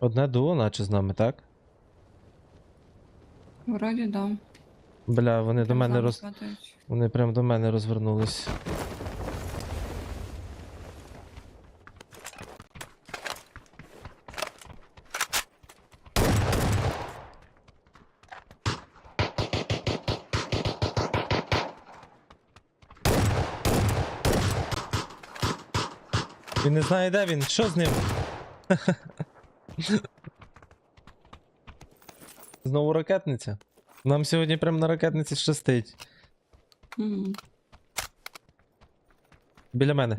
Одне дуо, наче з нами, так? Вроді да. Бля, вони до мене роз. Вони прям до мене розвернулись. Він не знає, де він. Що з ним? Знову ракетниця. Нам сьогодні прям на ракетниці щастить. Мгм. Біля мене.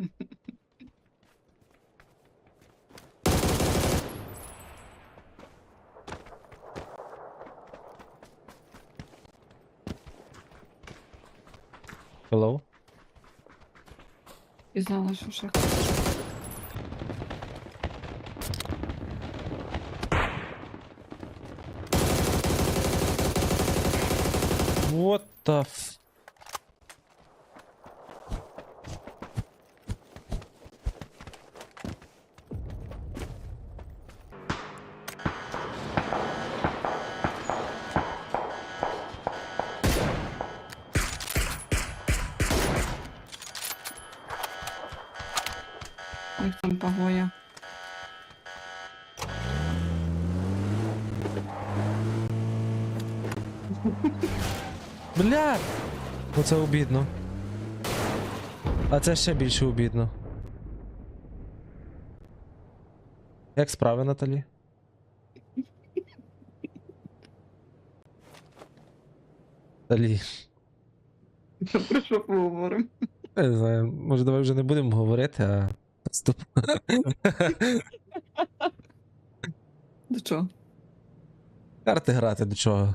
Hello? І знала, що ще the f... їх там погоя. Бля! Оце обідно. А це ще більше обідно. Як справи, Наталі? Наталі. Про що поговоримо? Не знаю, може давай вже не будемо говорити, а. Стоп. До чого? Карти грати до чого?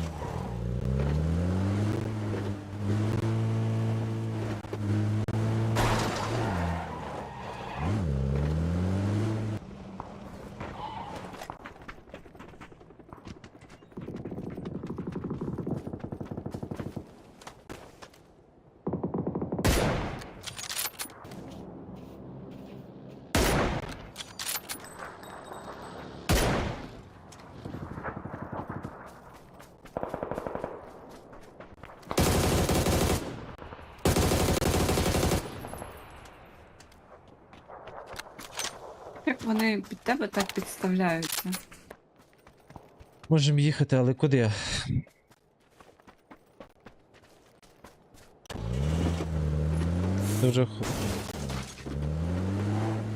вони під тебе так підставляються? Можемо їхати, але куди? Це вже.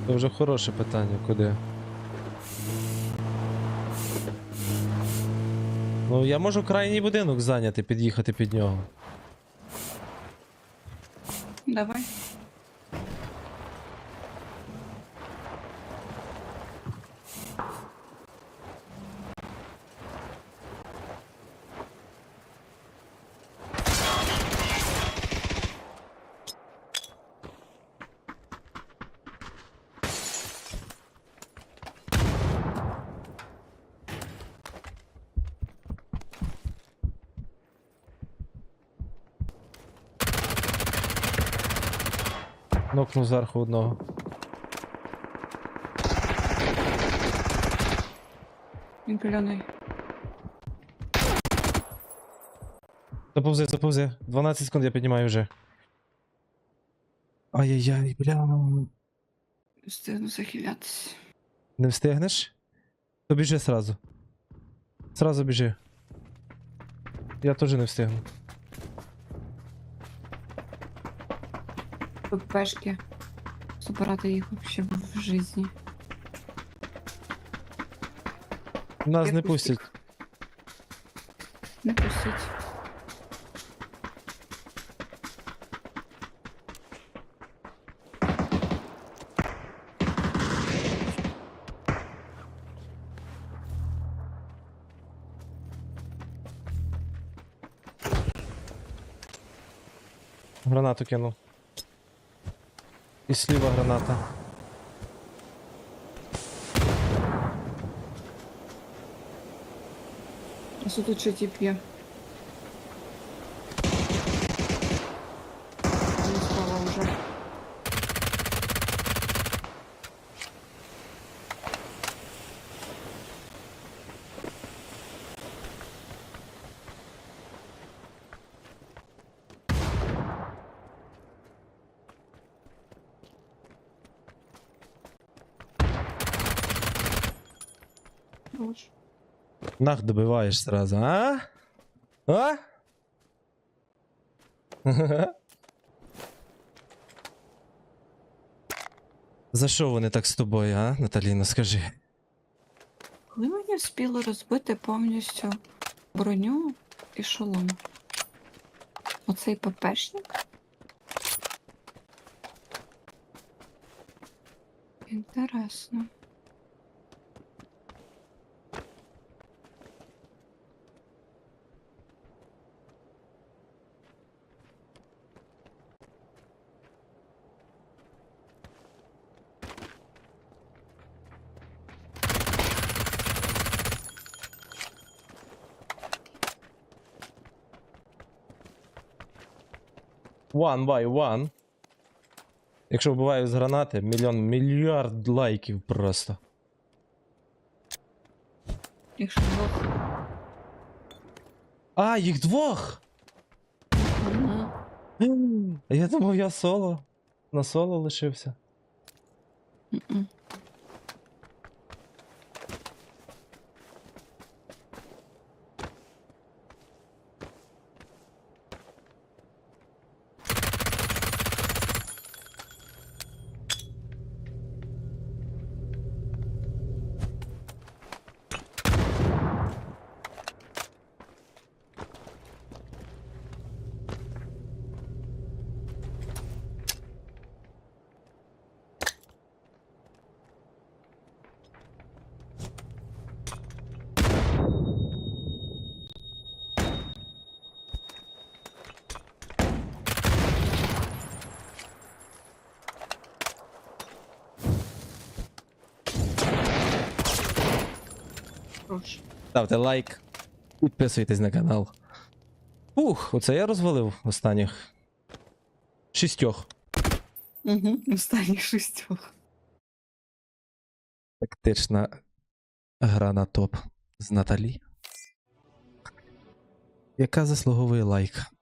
Це вже хороше питання, куди? Ну, я можу крайній будинок зайняти, під'їхати під нього. Давай. Нокнув зверху одного. Він пільоний. Заповзи, заповзи. 12 секунд я піднімаю вже. Ай-яй-яй, бля. Встигну захилятися. Не встигнеш? То біжи сразу. Сразу біжи. Я теж не встигну. ППшки. Забирати їх вообще в житті. Нас не пустять. Не пустіть. Гранату кинув. І сліва граната. А что тут ще тип є? Не справа вже. Хорош. Нах добиваєш сразу, а? А? За що вони так з тобою, а, Наталіна, скажи? Коли мені вспіли розбити повністю броню і шолом? Оцей ППшник? Інтересно. One by one. Якщо вбиваю з гранати, мільйон мільярд лайків просто. Якщо двох. А, їх двох! Мгм. А Я думав, я соло. На соло лишився. Мгм. Хорош. Ставте лайк, підписуйтесь на канал. Ух, оце я розвалив останніх шістьох. Угу. Останніх шістьох. Тактична гра на топ з Наталі. Яка заслуговує лайк.